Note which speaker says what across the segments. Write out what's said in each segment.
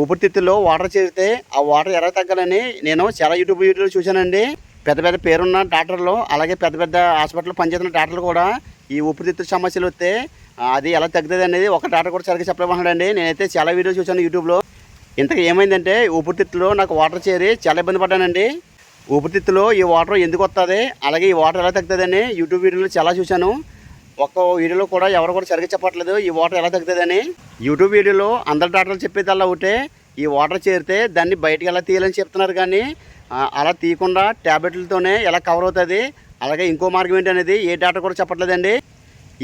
Speaker 1: ఊపిరితిత్తుల్లో water చేరితే ఆ water ఎలా తగ్గాలని నేను చాలా యూట్యూబ్ వీడియోలు చూశానండి. పెద్ద పెద్ద పేరున్న డాక్టర్లు అలాగే పెద్ద పెద్ద హాస్పిటల్లో పనిచేస్తున్న డాక్టర్లు కూడా ఈ ఊపిరితిత్తుల సమస్యలు వస్తే అది ఎలా తగ్గుతుంది అనేది ఒక డాక్టర్ కూడా సరిగ్గా చెప్పలేమన్నాడండి నేనైతే చాలా వీడియోలు చూశాను యూట్యూబ్లో. ఇంతకు ఏమైందంటే ఊపిరితిత్తులో నాకు వాటర్ చేరి చాలా ఇబ్బంది పడ్డానండి. ఊపిరితిత్తులో ఈ వాటర్ ఎందుకు వస్తుంది అలాగే ఈ వాటర్ ఎలా తగ్గుతుందని యూట్యూబ్ వీడియోలు చాలా చూశాను. ఒక్క వీడియోలో కూడా ఎవరు కూడా సరిగ్గా చెప్పట్లేదు. ఈ వాటర్ ఎలా తగ్గుతుందని. యూట్యూబ్ వీడియోలో అందరి డాక్టర్లు చెప్పేదల్లా ఒకటే ఈ వాటర్ చేరితే దాన్ని బయటకు ఎలా తీయాలని చెప్తున్నారు కానీ అలా తీయకుండా ట్యాబ్లెట్లతోనే ఎలా కవర్ అవుతుంది అలాగే ఇంకో మార్గం ఏంటి అనేది ఏ డాక్టర్ కూడా చెప్పట్లేదండి.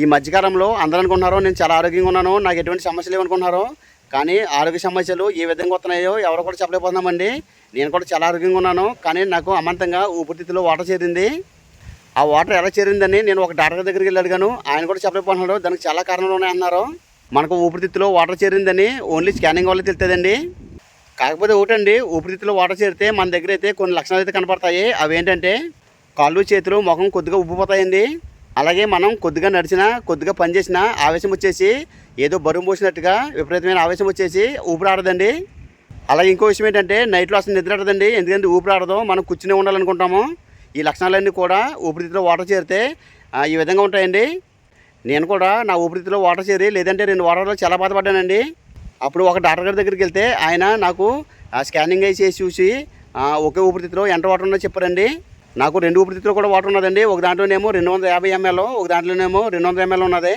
Speaker 1: ఈ మధ్యకాలంలో అందరూ అనుకుంటున్నారు నేను చాలా ఆరోగ్యంగా ఉన్నాను నాకు ఎటువంటి సమస్యలు ఏమనుకుంటున్నారు కానీ ఆరోగ్య సమస్యలు ఏ విధంగా వస్తున్నాయో ఎవరు కూడా చెప్పలేకపోతున్నామండి. నేను కూడా చాలా ఆరోగ్యంగా ఉన్నాను కానీ నాకు అమాంతంగా ఊపిరితిత్తులో వాటర్ చేరింది. ఆ వాటర్ ఎలా చేరిందని నేను ఒక డాక్టర్ దగ్గరికి వెళ్ళి అడిగాను ఆయన కూడా చెప్పలేకపోతున్నాడు. దానికి చాలా కారణాలు ఉన్నాయి అన్నారు. మనకు ఊపిరితిత్తులో వాటర్ చేరిందని ఓన్లీ స్కానింగ్ వల్ల తెలుస్తుందండి కాకపోతే ఒకటండి ఊపిరితిత్తులో వాటర్ చేరితే మన దగ్గర అయితే కొన్ని లక్షణాలు అయితే కనపడతాయి. అవి ఏంటంటే కాళ్ళు చేతులు ముఖం కొద్దిగా ఉబ్బిపోతాయండి. అలాగే మనం కొద్దిగా నడిచినా కొద్దిగా పనిచేసినా ఆవేశం వచ్చేసి ఏదో బరువు పోసినట్టుగా విపరీతమైన ఆవేశం వచ్చేసి ఊపిరాడదండి. అలాగే ఇంకో విషయం ఏంటంటే నైట్లో అసలు నిద్ర ఆడదండి ఎందుకంటే ఊపిరాడదు. మనం కూర్చునే ఉండాలనుకుంటాము. ఈ లక్షణాలన్నీ కూడా ఊపిరితిత్తులో వాటర్ చేరితే ఈ విధంగా ఉంటాయండి. నేను కూడా నా ఊపిరితిత్తులో వాటర్ చేరి లేదంటే రెండు వాటర్లో చాలా బాధపడ్డానండి. అప్పుడు ఒక డాక్టర్ గారి దగ్గరికి వెళ్తే ఆయన నాకు స్కానింగ్ అయి చేసి చూసి ఒకే ఊపిరితిత్తులో ఎంత వాటర్ ఉందో చెప్పారండి. నాకు రెండు ఊపిరితిత్తులు కూడా వాటర్ ఉన్నదండి. ఒక దాంట్లోనేమో రెండు వందల యాభై ఎంఎల్ ఒక దాంట్లోనేమో రెండు వందల ఎంఎల్ ఉన్నది.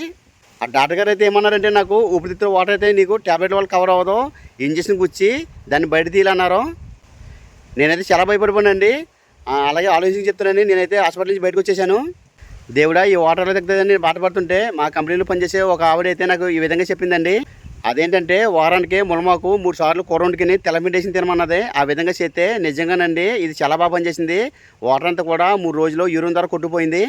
Speaker 1: ఆ డాక్టర్ గారు అయితే ఏమన్నారంటే నాకు ఊపిరితిత్తులో వాటర్ అయితే నీకు ట్యాబ్లెట్ వల్ల కవర్ అవ్వదు ఇంజక్షన్ గుచ్చి దాన్ని బయట తీయాలన్నారు. నేనైతే చాలా భయపడిపోయానండి. అలాగే ఆలోచించి చెప్తున్నాను నేనైతే హాస్పిటల్ నుంచి బయటకు వచ్చేసాను. దేవుడా ఈ వాటర్లో తగ్గుతుందని నేను బాధపడుతుంటే మా కంపెనీలో పనిచేసే ఒక ఆవిడ అయితే నాకు ఈ విధంగా చెప్పిందండి. అదేంటంటే వారానికి ములమాకు మూడు సార్లు కూర వండుకుని తెల్లమిండేసి తినమన్నది. ఆ విధంగా చేస్తే నిజంగానండి ఇది చాలా బాగా పనిచేసింది. వాటర్ అంతా కూడా మూడు రోజులు యూరిన్ ద్వారా కొట్టుపోయింది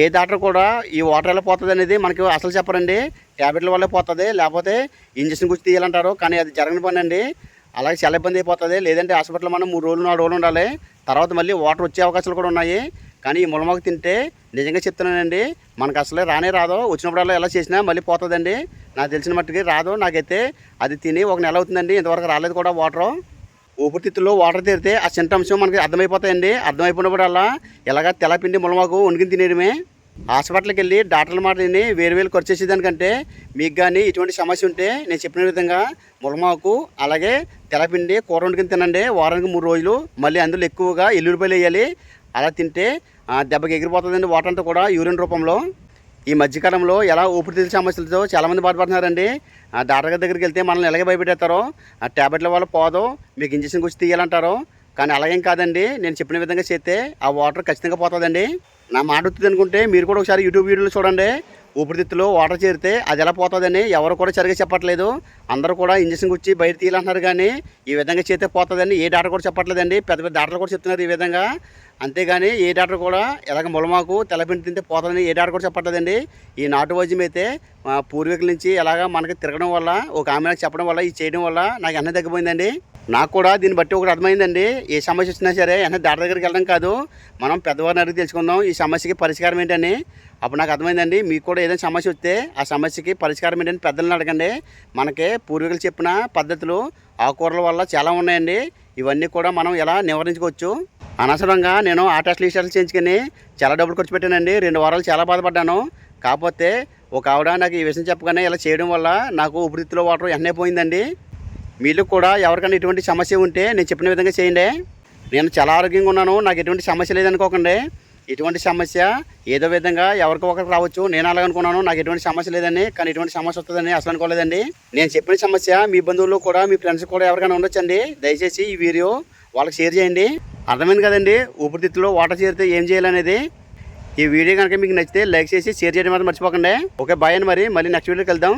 Speaker 1: ఏ డాక్టర్ కూడా ఈ వాటర్ ఎలా పోతుంది అనేది మనకి అసలు చెప్పరండి. ట్యాబ్లెట్ల వల్లే పోతుంది. లేకపోతే ఇంజక్షన్ గురించి తీయాలంటారు. కానీ అది జరగని పని అండి అలాగే చాలా ఇబ్బంది అయిపోతుంది. లేదంటే హాస్పిటల్ మనం మూడు రోజులు నాలుగు రోజులు ఉండాలి. తర్వాత మళ్ళీ వాటర్ వచ్చే అవకాశాలు కూడా ఉన్నాయి. కానీ ఈ ములమాకు తింటే నిజంగా చెప్తున్నానండి మనకు అసలే రానే రాదు. వచ్చినప్పుడల్లా ఎలా చేసినా మళ్ళీ పోతుందండి. నాకు తెలిసిన మట్టుకి రాదు. నాకైతే అది తిని ఒక నెల అవుతుందండి. ఇంతవరకు రాలేదు కూడా వాటరు. ఊపిరితిత్తుల్లో వాటర్ తీరితే ఆ సింటమ్స్ మనకి అర్థమైపోతాయండి. అర్థమైపోయినప్పుడల్లా ఎలాగ తెలపిండి ములమాకు వణికిని తినేయడమే. హాస్పిటల్కి వెళ్ళి డాక్టర్ల మాట విని వేరు వేలు ఖర్చు చేసేదానికంటే మీకు కానీ ఇటువంటి సమస్య ఉంటే నేను చెప్పిన విధంగా ములమాకు అలాగే తెల్లపిండి కూర వండుకుని తినండి. వారానికి మూడు రోజులు. మళ్ళీ అందులో ఎక్కువగా ఎల్లుల్లిపాయలు వేయాలి. అలా తింటే దెబ్బకి ఎగిరిపోతుందండి. వాటర్ అంతా కూడా యూరిన్ రూపంలో. ఈ మధ్యకాలంలో ఎలా ఊపిరితిత్తుల సమస్యలతో చాలామంది బాధపడుతున్నారండి. ఆ డాక్టర్ గారి దగ్గరికి వెళ్తే మనల్ని ఎలాగే భయపెట్టేస్తారో ఆ ట్యాబ్లెట్ల వల్ల పోదు. మీకు ఇంజక్షన్ గురించి తీయాలంటారో కానీ అలాగేం కాదండి. నేను చెప్పిన విధంగా చేస్తే ఆ వాటర్ ఖచ్చితంగా పోతుందండి. నా మాట వస్తుంది అనుకుంటే మీరు కూడా ఒకసారి యూట్యూబ్ వీడియోలు చూడండి. ఊపిరితిత్తులో వాటర్ చేరితే అది ఎలా పోతుందని ఎవరు కూడా సరిగా చెప్పట్లేదు. అందరూ కూడా ఇంజక్షన్ వచ్చి బయట తీయాలంటున్నారు కానీ ఈ విధంగా చేస్తే పోతుందని ఏ డాక్టర్ కూడా చెప్పట్లేదండి. పెద్ద పెద్ద డాక్టర్లు కూడా చెప్తున్నారు ఈ విధంగా. అంతేగాని ఏ డాక్టర్ కూడా ఎలాగ ములమాకు తెల్లపిండి తింటే పోతుందని ఏ డాక్టర్ కూడా చెప్పట్లేదండి. ఈ నాటు వైద్యం అయితే మా పూర్వీకుల నుంచి ఎలాగ మనకి తిరగడం వల్ల ఒక ఆమె చెప్పడం వల్ల ఇది చేయడం వల్ల నాకు ఎన్న తగ్గిపోయిందండి. నాకు కూడా దీన్ని బట్టి ఒకటి అర్థమైందండి. ఏ సమస్య వచ్చినా సరే ఎన్న డాక్టర్ దగ్గరికి వెళ్ళడం కాదు. మనం పెద్దవారిని అడిగి తెలుసుకుందాం ఈ సమస్యకి పరిష్కారం ఏంటని. అప్పుడు నాకు అర్థమైందండి. మీకు కూడా ఏదైనా సమస్య వస్తే ఆ సమస్యకి పరిష్కారం ఏంటని పెద్దలను అడగండి. మనకి పూర్వీకులు చెప్పిన పద్ధతులు ఆకుకూరల వల్ల చాలా ఉన్నాయండి. ఇవన్నీ కూడా మనం ఎలా నివారించుకోవచ్చు? అనవసరంగా నేను ఆ టెస్ట్లు ఈ టెస్ట్లు చేయించుకొని చాలా డబ్బులు ఖర్చు పెట్టానండి. రెండు వారాలు చాలా బాధపడ్డాను. కాకపోతే ఒక ఆవిడ నాకు ఈ విషయం చెప్పగానే ఇలా చేయడం వల్ల నాకు ఊపిరితిత్తులో వాటర్ వెంటనే పోయిందండి. మీరు కూడా ఎవరికైనా ఎటువంటి సమస్య ఉంటే నేను చెప్పిన విధంగా చేయండి. నేను చాలా ఆరోగ్యంగా ఉన్నాను. నాకు ఎటువంటి సమస్య లేదనుకోకండి. ఎటువంటి సమస్య ఏదో విధంగా ఎవరికి ఒకరికి రావచ్చు. నేను అలాగ అనుకున్నాను. నాకు ఎటువంటి సమస్య లేదని కానీ ఎటువంటి సమస్య వస్తుందని అసలు అనుకోలేదండి. నేను చెప్పిన సమస్య మీ బంధువులు కూడా మీ ఫ్రెండ్స్ కూడా ఎవరికైనా ఉండొచ్చండి. దయచేసి ఈ వీడియో వాళ్ళకి షేర్ చేయండి. అర్థమైంది కదండి? ఊపిరితిత్తులో వాటర్ చేరితే ఏం చేయాలనేది? ఈ వీడియో కనుక మీకు నచ్చితే లైక్ చేసి షేర్ చేయడం మాత్రం మర్చిపోకండి. ఓకే బాయ్ అని మరి. మళ్ళీ నెక్స్ట్ వీడియోకి వెళ్దాం